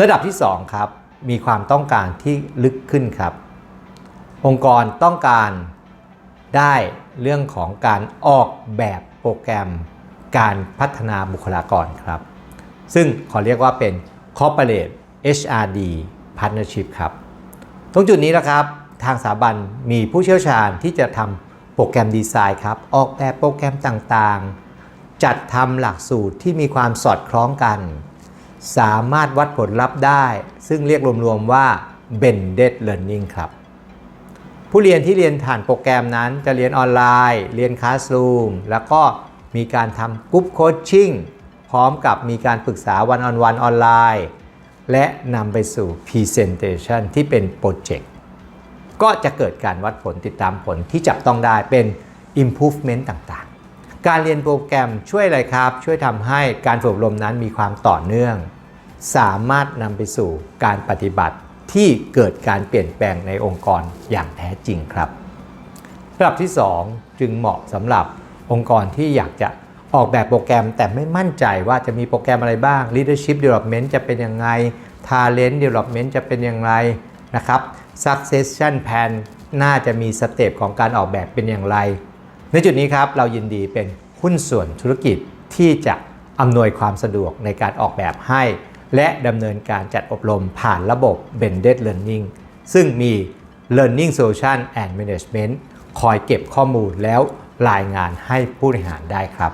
ระดับที่2ครับมีความต้องการที่ลึกขึ้นครับ องค์กรต้องการได้เรื่องของการออกแบบโปรแกรมการพัฒนาบุคลากรครับ ซึ่งขอเรียกว่าเป็น Corporate HRD Partnership ครับ ตรงจุดนี้นะครับทางสถาบันมีผู้เชี่ยวชาญที่จะทำโปรแกรมดีไซน์ครับ ออกแบบโปรแกรมต่างๆ จัดทำหลักสูตรที่มีความสอดคล้องกัน สามารถวัดผลลัพธ์ได้ ซึ่งเรียกรวมๆว่า Blended Learning ครับ ผู้เรียนที่เรียนผ่านโปรแกรมนั้นจะเรียนออนไลน์ เรียนคลาสรูมแล้วก็มีการทำกรุ๊ปโคชชิ่งพร้อมกับมีการปรึกษาวันออนวันออนไลน์ และนำไปสู่ Presentation ที่เป็นโปรเจกต์ก็จะเกิดการวัดผลติดตามผลที่จับต้องได้เป็น improvement ต่าง การเรียนโปรแกรมช่วยอะไรครับ ช่วยทำให้การฝึกอบรมนั้นมีความต่อเนื่อง สามารถนำไปสู่การปฏิบัติที่เกิดการเปลี่ยนแปลงในองค์กรอย่างแท้จริงครับระดับที่ 2 จึงเหมาะสำหรับองค์กรที่อยากจะออกแบบโปรแกรมแต่ไม่มั่นใจว่าจะมีโปรแกรมอะไรบ้าง Leadership Development จะเป็นยังไง Talent Development จะเป็นอย่างไรนะครับ Succession Plan น่าจะมีสเต็ปของการออกแบบเป็นอย่างไร ในจุดนี้ครับเรายินดีเป็นหุ้นส่วนธุรกิจที่จะอำนวยความสะดวกในการออกแบบให้ และดำเนินการจัดอบรมผ่านระบบ Blended Learning ซึ่งมี Learning Solution and Management คอยเก็บข้อมูลแล้วรายงานให้ผู้บริหารได้ครับ